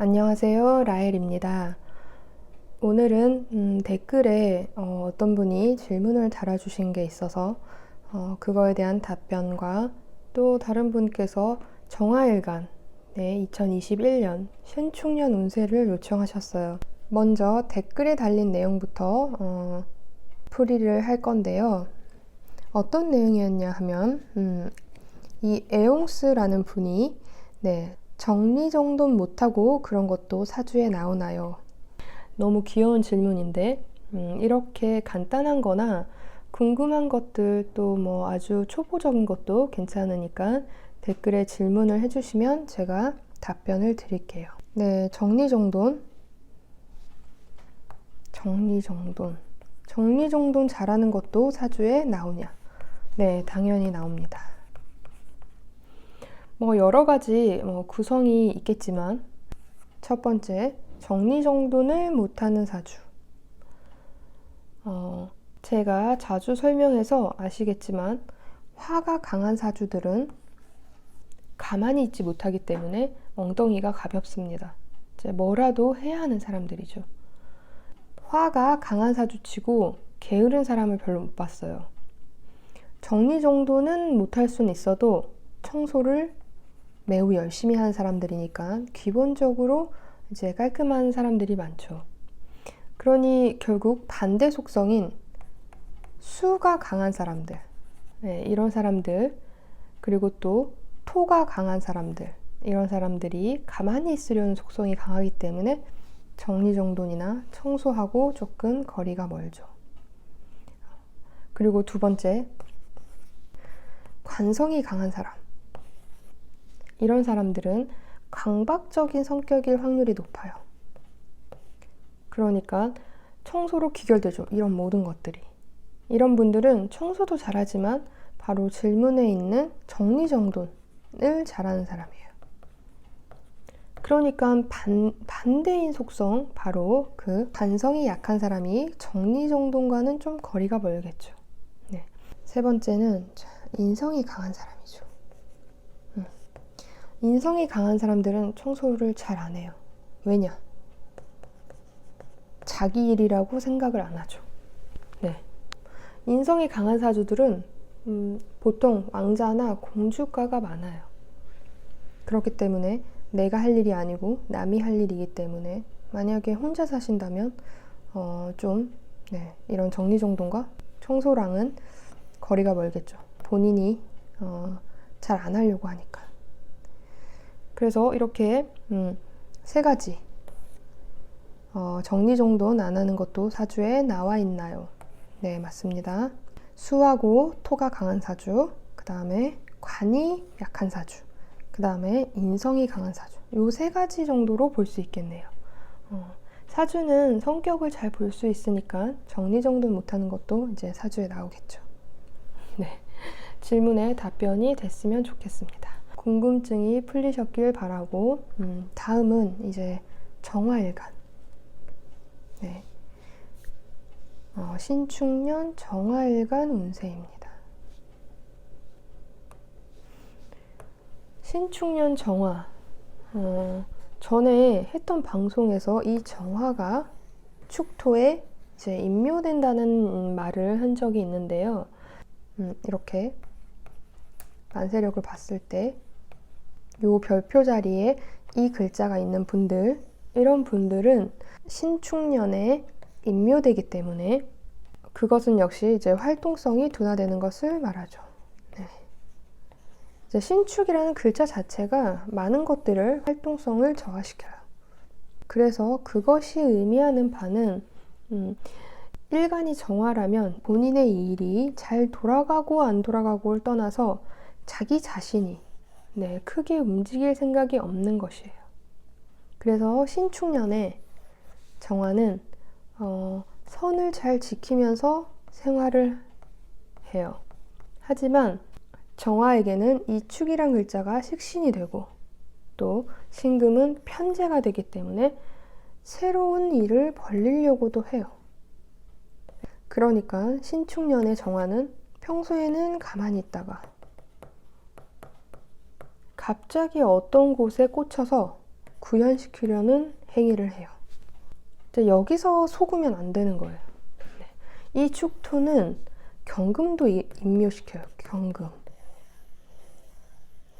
안녕하세요. 라엘입니다. 오늘은 음, 댓글에 어, 떤 분이 질문을 달아주신 게 있어서 어, 그거에 대한 답변과 또 다른 분께서 정화일간 네, 2021년 신축년 운세를 요청하셨어요. 먼저 댓글에 달린 내용부터 어, 풀이를 할 건데요. 어떤 내용이었냐 하면 음, 이 에옹스라는 분이 네, 정리정돈 못하고 그런 것도 사주에 나오나요? 너무 귀여운 질문인데 음, 이렇게 간단한 거나 궁금한 것들 또 뭐 아주 초보적인 것도 괜찮으니까 댓글에 질문을 해주시면 제가 답변을 드릴게요. 네, 정리정돈. 정리정돈. 정리정돈 잘하는 것도 사주에 나오냐? 네, 당연히 나옵니다. 뭐 여러 가지 뭐 구성이 있겠지만 첫 번째 정리정돈을 못하는 사주. 어, 제가 자주 설명해서 아시겠지만 화가 강한 사주들은 가만히 있지 못하기 때문에 엉덩이가 가볍습니다. 이제 뭐라도 해야 하는 사람들이죠. 화가 강한 사주치고 게으른 사람을 별로 못 봤어요. 정리정돈은 못할 수는 있어도 청소를 매우 열심히 하는 사람들이니까 기본적으로 이제 깔끔한 사람들이 많죠. 그러니 결국 반대 속성인 수가 강한 사람들, 네, 이런 사람들, 그리고 또 토가 강한 사람들, 이런 사람들이 가만히 있으려는 속성이 강하기 때문에 정리정돈이나 청소하고 조금 거리가 멀죠. 그리고 두 번째, 관성이 강한 사람. 이런 사람들은 강박적인 성격일 확률이 높아요. 그러니까 청소로 귀결되죠. 이런 모든 것들이. 이런 분들은 청소도 잘하지만 바로 질문에 있는 정리정돈을 잘하는 사람이에요. 그러니까 반, 반대인 속성, 바로 그 관성이 약한 사람이 정리정돈과는 좀 거리가 멀겠죠. 네. 세 번째는 인성이 강한 사람이죠. 음. 인성이 강한 사람들은 청소를 잘 안 해요. 왜냐? 자기 일이라고 생각을 안 하죠. 네. 인성이 강한 사주들은 음, 보통 왕자나 공주가가 많아요. 그렇기 때문에 내가 할 일이 아니고 남이 할 일이기 때문에 만약에 혼자 사신다면 어, 좀 네, 이런 정리정돈과 청소랑은 거리가 멀겠죠. 본인이 어, 잘 안 하려고 하니까. 그래서 이렇게 음, 세 가지 어, 정리정돈 안 하는 것도 사주에 나와 있나요? 네, 맞습니다. 수하고 토가 강한 사주, 그 다음에 관이 약한 사주, 그 다음에 인성이 강한 사주. 요 세 가지 정도로 볼 수 있겠네요. 어, 사주는 성격을 잘 볼 수 있으니까 정리정돈 못하는 것도 이제 사주에 나오겠죠. 네. 질문에 답변이 됐으면 좋겠습니다. 궁금증이 풀리셨길 바라고, 음, 다음은 이제 정화일간. 네. 어, 신축년 정화일간 운세입니다. 신축년 정화. 어, 전에 했던 방송에서 이 정화가 축토에 이제 임묘된다는 말을 한 적이 있는데요. 음, 이렇게 만세력을 봤을 때 요 별표 자리에 이 글자가 있는 분들 이런 분들은 신축년에 임묘되기 때문에 그것은 역시 이제 활동성이 둔화되는 것을 말하죠. 네. 이제 신축이라는 글자 자체가 많은 것들을 활동성을 저하시켜요. 그래서 그것이 의미하는 바는 음, 일간이 정화라면 본인의 일이 잘 돌아가고 안 돌아가고를 떠나서 자기 자신이 네, 크게 움직일 생각이 없는 것이에요. 그래서 신축년에 정화는 어, 선을 잘 지키면서 생활을 해요. 하지만 정화에게는 이 축이란 글자가 식신이 되고 또 신금은 편제가 되기 때문에 새로운 일을 벌리려고도 해요. 그러니까 신축년의 정화는 평소에는 가만히 있다가 갑자기 어떤 곳에 꽂혀서 구현시키려는 행위를 해요. 여기서 속으면 안 되는 거예요. 네. 이 축토는 경금도 이- 임묘시켜요. 경금.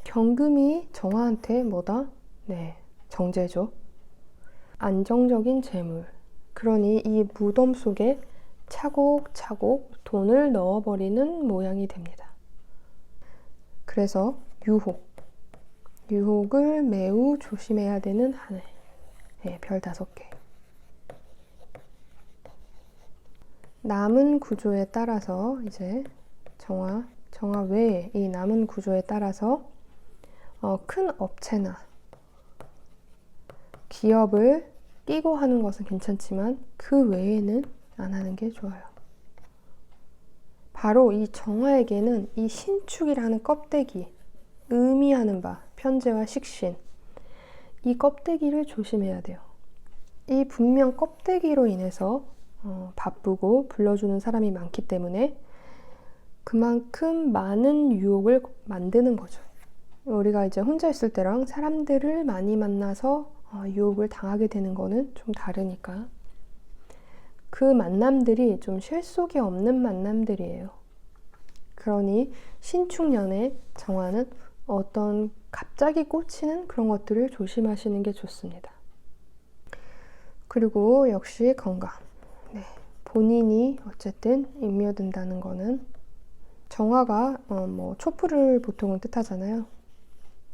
경금이 정화한테 뭐다? 네, 정제죠. 안정적인 재물. 그러니 이 무덤 속에 차곡차곡 돈을 넣어버리는 모양이 됩니다. 그래서 유혹. 유혹을 매우 조심해야 되는 한 해. 네, 별 다섯 개. 남은 구조에 따라서 이제 정화, 정화 외에 이 남은 구조에 따라서 어, 큰 업체나 기업을 끼고 하는 것은 괜찮지만 그 외에는 안 하는 게 좋아요. 바로 이 정화에게는 이 신축이라는 껍데기, 의미하는 바, 편재와 식신, 이 껍데기를 조심해야 돼요. 이 분명 껍데기로 인해서 어, 바쁘고 불러주는 사람이 많기 때문에 그만큼 많은 유혹을 만드는 거죠. 우리가 이제 혼자 있을 때랑 사람들을 많이 만나서 어, 유혹을 당하게 되는 거는 좀 다르니까. 그 만남들이 좀 실속이 없는 만남들이에요. 그러니 신축년의 정화는 어떤 갑자기 꽂히는 그런 것들을 조심하시는 게 좋습니다. 그리고 역시 건강. 네. 본인이 어쨌든 임묘된다는 거는 정화가 어, 뭐 촛불을 보통은 뜻하잖아요.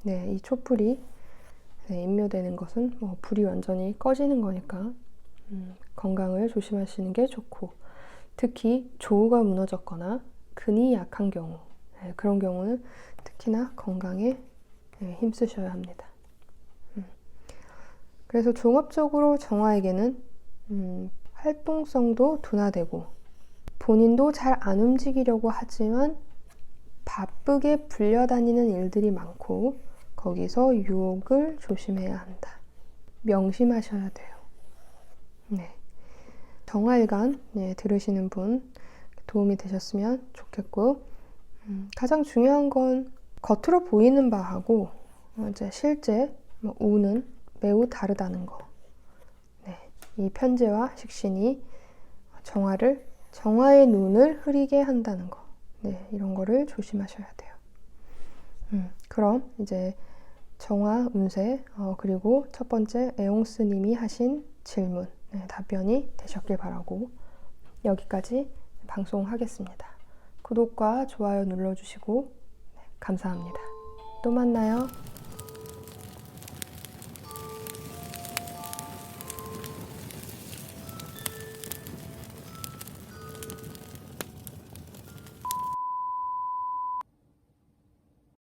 네, 이 촛불이 네, 임묘되는 것은 뭐 불이 완전히 꺼지는 거니까 음, 건강을 조심하시는 게 좋고 특히 조우가 무너졌거나 근이 약한 경우 네, 그런 경우는 특히나 건강에 네, 힘쓰셔야 합니다. 음. 그래서 종합적으로 정화에게는 음, 활동성도 둔화되고 본인도 잘 안 움직이려고 하지만 바쁘게 불려다니는 일들이 많고 거기서 유혹을 조심해야 한다. 명심하셔야 돼요. 네. 정화일간 네, 들으시는 분 도움이 되셨으면 좋겠고 음, 가장 중요한 건 겉으로 보이는 바하고 어, 이제 실제 뭐 우는 매우 다르다는 거. 네. 이 편제와 식신이 정화를 정화의 눈을 흐리게 한다는 거. 네, 이런 거를 조심하셔야 돼요. 음, 그럼 이제 정화 운세 어, 그리고 첫 번째 에옹스님이 하신 질문 네, 답변이 되셨길 바라고 여기까지 방송하겠습니다. 구독과 좋아요 눌러주시고 네, 감사합니다. 또 만나요.